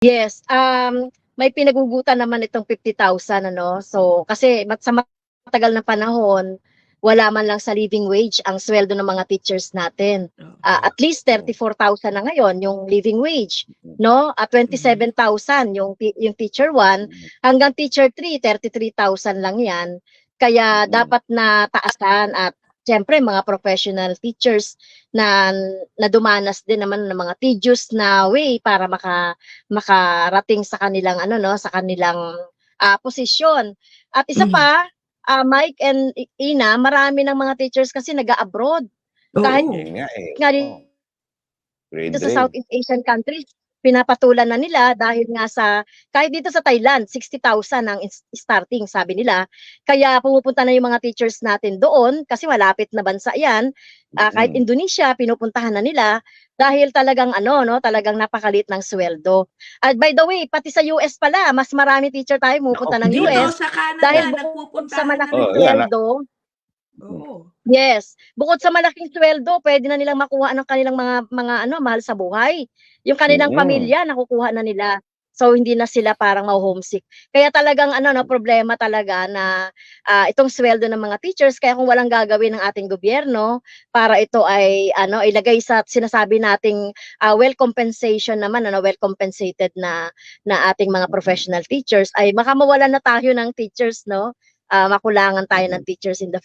Yes, um, may pinagugutan naman itong 50,000 ano. So, kasi mat sa matagal na panahon, wala man lang sa living wage ang sweldo ng mga teachers natin. Ah, at least 34,000 na ngayon yung living wage, no? At 27,000 yung yung teacher 1 hanggang teacher 3, 33,000 lang 'yan. Kaya Mm. dapat na taasan at siyempre mga professional teachers na na dumanas din naman ng mga tedious na way para maka makarating sa kanilang ano no, sa kanilang ah, posisyon. At isa Mhm. pa, ah, Mike and Ina, marami ng mga teachers kasi nag-a-abroad. Kahit. Yun nga eh. nga. Grade dito sa grade. Southeast Asian countries, pinapatulan na nila dahil nga sa kahit dito sa Thailand 60,000 ang starting sabi nila. Kaya pumupunta na yung mga teachers natin doon kasi malapit na bansa 'yan. Ah, kahit Mm. Indonesia pinupuntahan na nila dahil talagang ano no, talagang napakalit ng sweldo. At by the way, pati sa US pala, mas marami teacher tayo pumupunta ng Dito US sa Canada, dahil sa malaking Oh, rin. yan. Sweldo, Oo. Yes. Bukod sa malaking sweldo, pwede na nilang makuha ng kanilang mga mga ano, mahal sa buhay. Yung kanilang Mm. pamilya nakukuha na nila. So hindi na sila parang ma-homesick. Kaya talagang ano no, problema talaga na ah, itong sweldo ng mga teachers kaya kung walang gagawin ng ating gobyerno para ito ay ano ilagay sa sinasabi nating ah, well compensation naman ano well compensated na na ating mga professional teachers ay makamawalan na tayo ng teachers no. Ah, makulangan tayo ng teachers in the